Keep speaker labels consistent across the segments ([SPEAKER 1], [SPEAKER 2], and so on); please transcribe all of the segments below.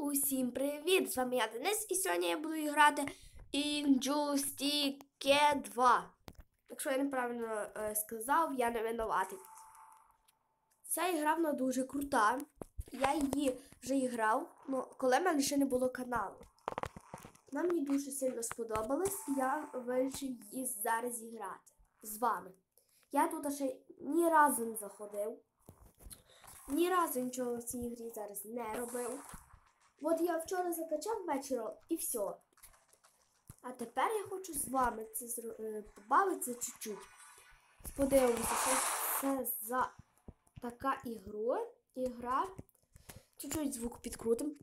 [SPEAKER 1] Усім привіт! З вами я Денис, і сьогодні я буду грати Injustice 2. Якщо я неправильно е, сказав, я не винуватий. Ця ігра вона дуже крута. Я її вже і грав, ну, коли в мене ще не було каналу. Вона мені дуже сильно сподобалась, я вирішив її зараз зіграти з вами. Я тут ще ні разу не заходив. Ні разу нічого в цій грі зараз не робив. От я вчора закачав вечором і все. А тепер я хочу з вами це е, побавитися чуть-чуть. Подивимося, що це за така ігра. ігра. Чуть-чуть звук підкрутим.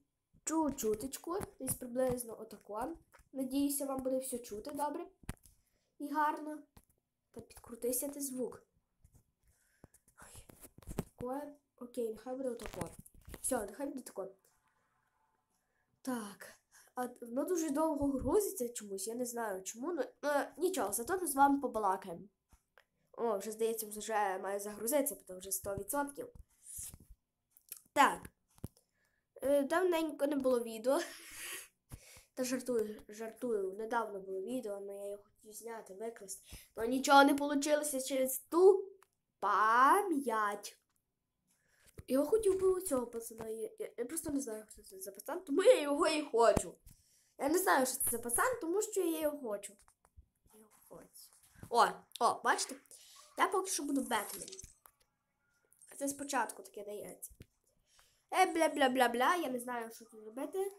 [SPEAKER 1] Чуть-чуточку. Десь приблизно отако. Надіюся, вам буде все чути добре і гарно. Та підкрутися ти звук. Ой. Таке. Окей, нехай буде отако. Все, нехай буде тако. Так. А воно дуже довго грузиться чомусь, я не знаю чому. Ну, ну нічого, зато ми з вами побалакаємо. О, вже здається, вже має загрузитися, тому вже 100%. Так. Е, Давненько не було відео. Та жартую, жартую. Недавно було відео, але я його хотів зняти, викласти. Але нічого не вийшло через ту пам'ять. Я хотів би у цього пацана. Я, я, я просто не знаю, хто це за пацан, тому я його і хочу. Я не знаю, що це за пацан, тому що я його хочу. Я його хочу. О, о, бачите? Я поки що буду Бетмен. Це спочатку таке дається. Е, бля-бля-бля-бля, я не знаю, що тут робити.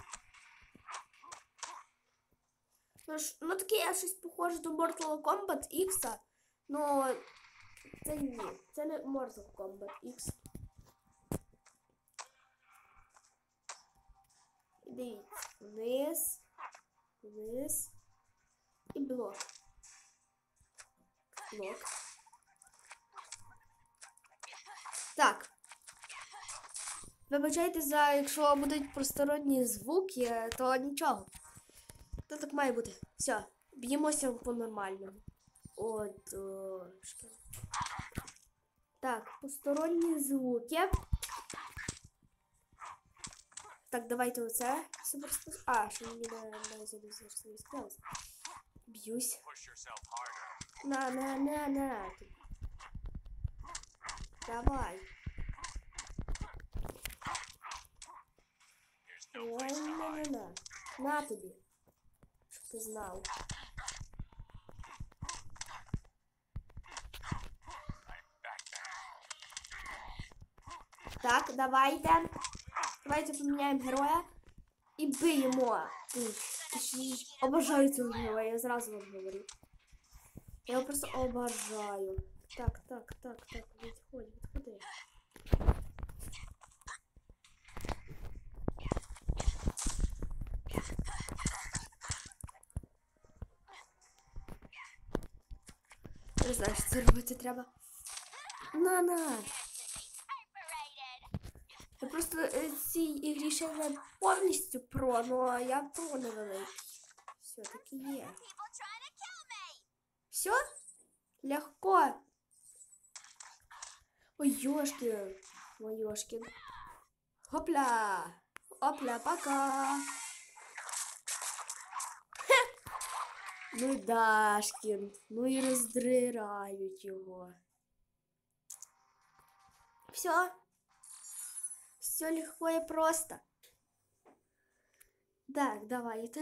[SPEAKER 1] Ну, ж, ну таке я щось похоже до Mortal Kombat X. Ну, це ні, це не Mortal Kombat X. Дивіться, вниз, вниз і блок. Блок. Так. Вибачайте за, якщо будуть просторонні звуки, то нічого. То так має бути. Все, б'ємося по-нормальному. От. Так, посторонні звуки. Так, давайте оце. Суперстар. А, що мені на на зараз не склалось. Б'юсь.
[SPEAKER 2] Push yourself harder.
[SPEAKER 1] На, на, на, на. Давай.
[SPEAKER 2] There's no
[SPEAKER 1] На,
[SPEAKER 2] place to
[SPEAKER 1] на, на,
[SPEAKER 2] hide.
[SPEAKER 1] на. На тобі. Щоб ти знав.
[SPEAKER 2] Back down.
[SPEAKER 1] Так, давайте. Давайте поміняємо героя. І биємо. Ух, тиш- Обожаю цього героя, я зразу вам говорю. Я його просто обожаю. Так, так, так, так, відходь, відходи. Не знаю, що це робити треба. На, на. Я Просто е, цій ігрі ще не повністю про, ну я про невеликий. Все, таки є. Все? Легко. Ой, ёшкин. Ой, ёшкин. Хопля. Опля, пока. Ну Дашкін. Ну і роздирають його. Все. Все легко и просто. Так, давайте.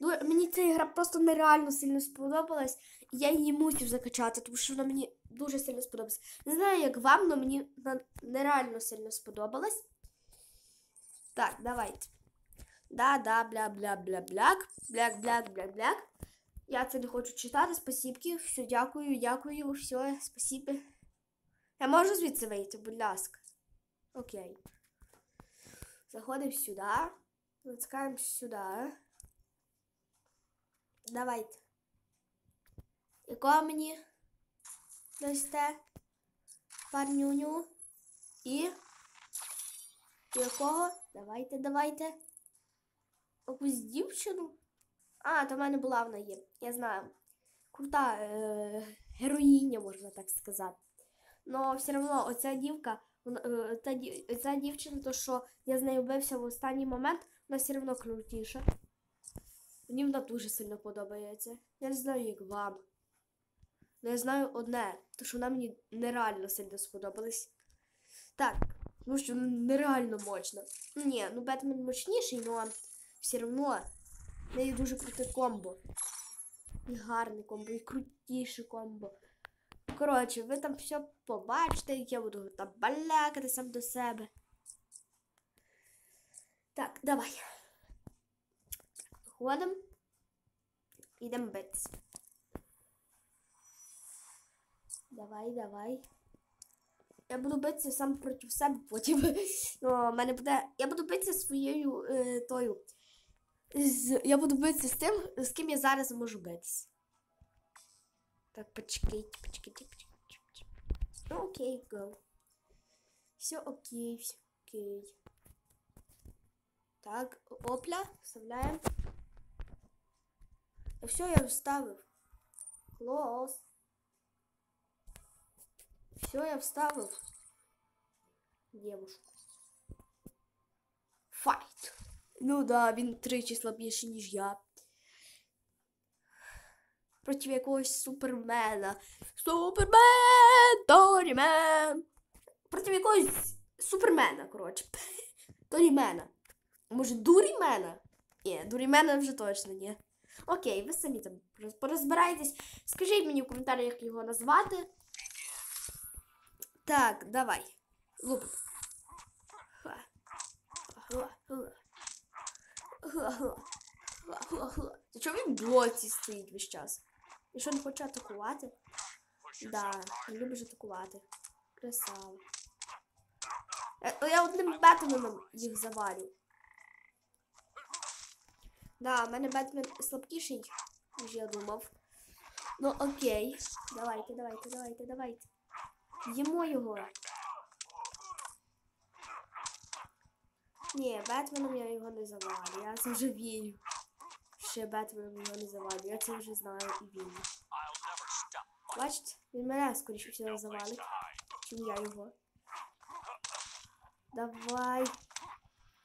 [SPEAKER 1] Ну, мені ця ігра просто нереально сильно сподобалась. Я її мусив закачати, тому що вона мені дуже сильно сподобалась. Не знаю, як вам, але мені нереально сильно сподобалась. Так, давайте. Да-да, бля-бля-бля-бляк. Бляк-бляк-бляк-бляк. Я це не хочу читати. Спасибки. Все, дякую, дякую, все, спасибо. Я можу звідси вийти, будь ласка. Окей. Заходимо сюди. Натискаємо сюди. Давайте. Якого мені дасте? Парнюню. І. Якого? Давайте, давайте. Якусь дівчину. А, то в мене була вона є. Я знаю. Крута е- героїня, можна так сказати. Но все одно оця дівка, е, та, ця дівчина, то що я з нею бився в останній момент, вона все одно крутіша. Мені вона дуже сильно подобається. Я не знаю, як вам. Ну, я знаю одне, то що вона мені нереально сильно сподобалась. Так, ну що нереально мощно. Ну ні, ну Бетмен мощніший, але все одно неї дуже круте комбо. І гарне комбо, і крутіше комбо. Коротше, ви там все побачите, я буду там балякати сам до себе. Так, давай. Ходимо. Ідемо битися. Давай, давай. Я буду битися сам проти себе потім. Ну, мене буде. Я буду битися своєю е, тою. З... Я буду битися з тим, з ким я зараз можу битися. Так, почекайте, почекайте, почекайте. Ну, окей, go. Все окей, все окей. Так, опля, вставляем. Все, я вставив. Клас. Все, я вставив. Девушку. Файт. Ну да, він тричі слабіший, ніж я. Проти якогось супермена. Супермен! Торімен! Проти якогось супермена, коротше. Торімена. Може, дурімена? Ні, дурімена вже точно ні. Окей, ви самі там роз- порозбирайтесь. Скажіть мені в коментарях, як його назвати. Так, давай. Луп. Та чого він в блоці стоїть весь час? І що не хоче атакувати? Да, не любиш атакувати. Красава. Я, я одним Бетменом їх завалю. Да, в мене Бетмен слабкіший, ніж я думав. Ну окей. Давайте, давайте, давайте, давайте. Їмо його. Ні, Бетменом я його не завалю. Я це вже вірю. Ще Бетменом його не. Я це вже знаю і.
[SPEAKER 2] I'll.
[SPEAKER 1] Бачите, він мене скоріше всього завалить, чим я його. Давай.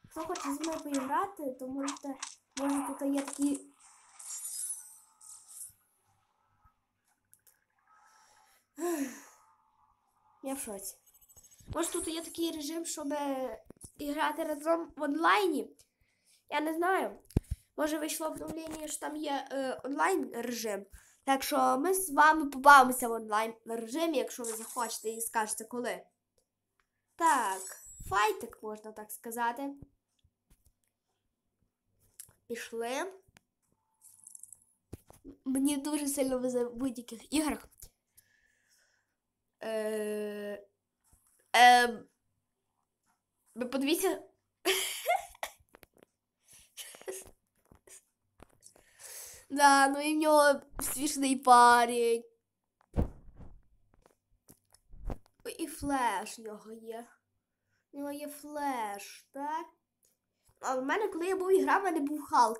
[SPEAKER 1] Хто хоче зі мною поіграти, то можете. Може тут є такі. Я в шоці. Може тут є такий режим, щоб грати разом в онлайні? Я не знаю. Може вийшло обновлення, що там є е, онлайн режим. Так що ми з вами побавимося в онлайн режимі, якщо ви захочете і скажете коли. Так, файтик, можна так сказати. Пішли. Мені дуже сильно везе в будь-яких іграх. Е, е, ви подивіться. Да, ну і в нього смішний парень. І флеш в нього є. У нього є флеш, так? А в мене, коли я був і грав, в мене був Халк.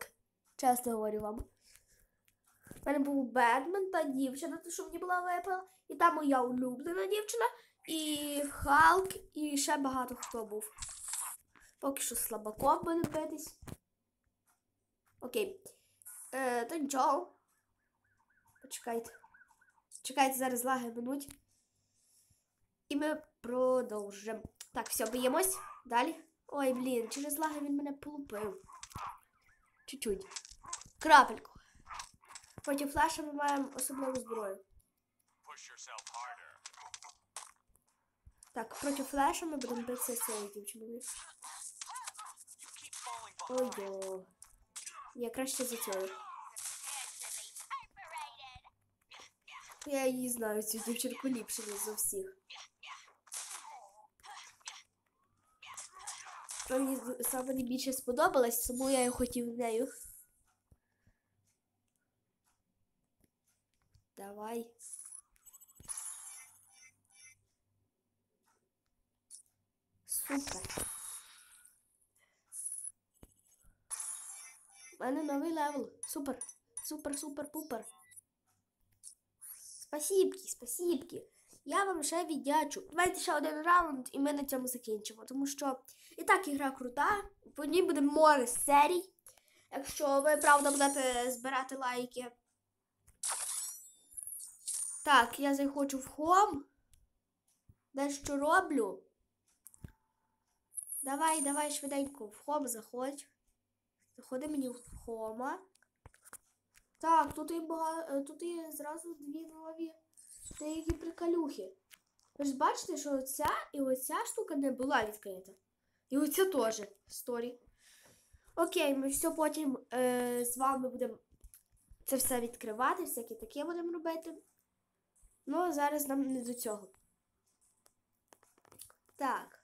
[SPEAKER 1] Чесно говорю вам. У мене був Бетмен та дівчина, то що мені була випала. І та моя улюблена дівчина. І Халк, і ще багато хто був. Поки що слабаком буде битись. Окей. Е, то нічого. Почекайте. Чекайте, зараз лаги минуть. І ми продовжимо. Так, все, б'ємось. Далі. Ой, блін, через лаги він мене полупив. Чуть-чуть. Крапельку. Проти флеша ми маємо особливу зброю. Так, проти флеша ми будемо битися з цією дівчиною.
[SPEAKER 2] You
[SPEAKER 1] Я краще за цією. Я її знаю, цю дівчинку ліпше, ніж за всіх. То Мені саме найбільше сподобалась, тому я і хотів нею. Давай. Супер. У мене новий левел. Супер. Супер, супер, пупер. Спасибки, спасибки. я вам ще віддячу. Давайте ще один раунд, і ми на цьому закінчимо. Тому що і так ігра крута. По ній буде море серій. Якщо ви правда будете збирати лайки. Так, я захочу в хом. Дещо роблю. Давай, давай швиденько в хом заходь. Заходи мені в хома. Так, тут і бага... тут і зразу дві нові деякі приколюхи. Ви ж бачите, що оця і оця штука не була відкрита. І оця теж сторі. Окей, ми все потім е, з вами будемо це все відкривати, всяке таке будемо робити. Ну, зараз нам не до цього. Так.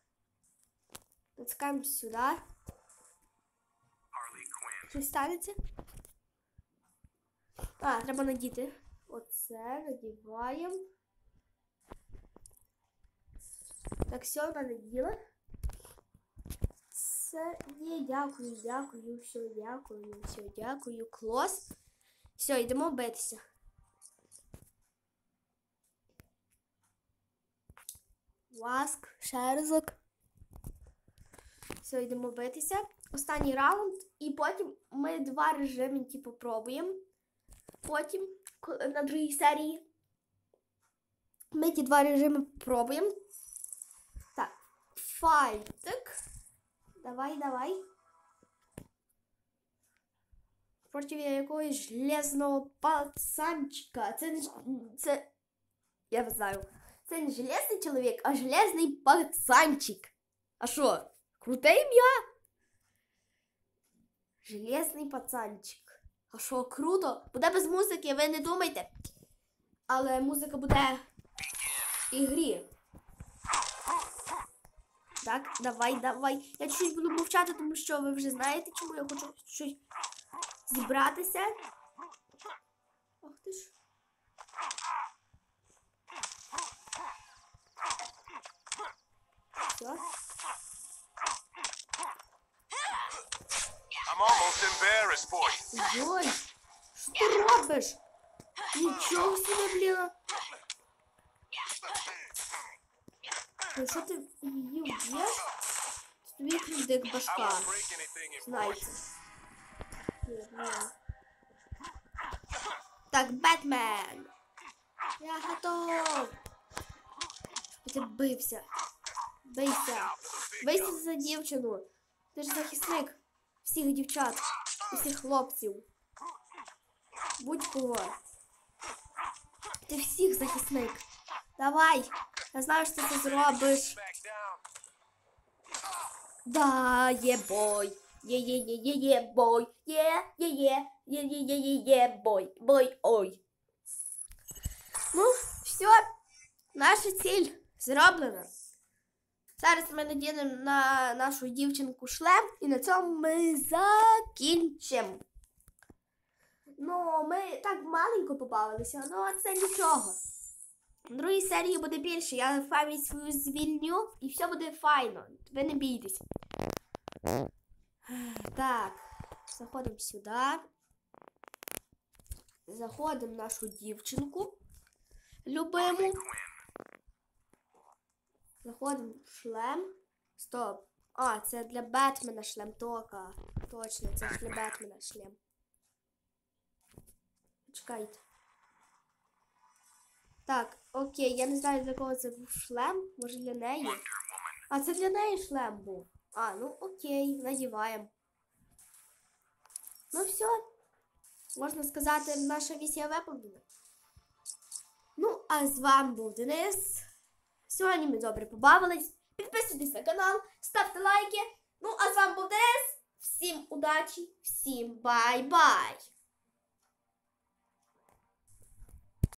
[SPEAKER 1] Натискаємо сюди. Щось станеться? А, треба надіти. Оце надіваємо. Так, все, вона наділа. Це ні, дякую, дякую, все, дякую, все, дякую. Клос. Все, йдемо битися. Васк, ще разок. Все, йдемо битися. Останній раунд, і потім ми два режими типу, пробуємо. Потім на другій серії. Ми ті два режими пробуємо. Так. Файтик. Давай, давай. Проти якогось железного пацанчика. Це не це. Я не знаю. Це не железний чоловік, а железний пацанчик. А що? Круте ім'я? Железний пацанчик. А що, круто? Буде без музики, ви не думайте. Але музика буде в ігрі. Так, давай, давай. Я чуть буду мовчати, тому що ви вже знаєте, чому я хочу щось зібратися. Ах ти ж.
[SPEAKER 2] embarrassed for you.
[SPEAKER 1] Ой, що ти робиш? Нічого собі, блін. Ну що ти її вб'єш? Тобі кредик
[SPEAKER 2] I
[SPEAKER 1] башка.
[SPEAKER 2] won't break anything important.
[SPEAKER 1] Знаєте. Ні, ні. Так, Бетмен. Я готов. Щоб ти бився. Бийся. Бийся за дівчину. Ти ж захисник всіх дівчат, Всіх хлопців. Будь-кого. Ти всіх захисник. Давай. Я знаю, що ти зробиш. Да, є бой. Є, є, є, є, є, бой. Є, є, є, є, є, є, є, є, бой. Бой, ой. Ну, все. Наша ціль зроблена. Зараз ми надінемо на нашу дівчинку шлем і на цьому ми закінчимо. Ну, ми так маленько побавилися, але це нічого. В другій серії буде більше. Я пам'ять свою звільню і все буде файно. Ви не бійтесь. Так, заходимо сюди. Заходимо нашу дівчинку. Любиму. Заходимо в шлем. Стоп. А, це для Бетмена шлем тока. Точно, це ж для Бетмена шлем. Чекайте. Так, окей, я не знаю, для кого це був шлем. Може для неї. А це для неї шлем був. А, ну окей, надіваємо. Ну все. Можна сказати, наша місія виповнена. Ну, а з вами був Денис. Сьогодні ми добре побавились. Підписуйтесь на канал, ставте лайки. Ну, а з вами був Денис. Всім удачі, всім бай-бай!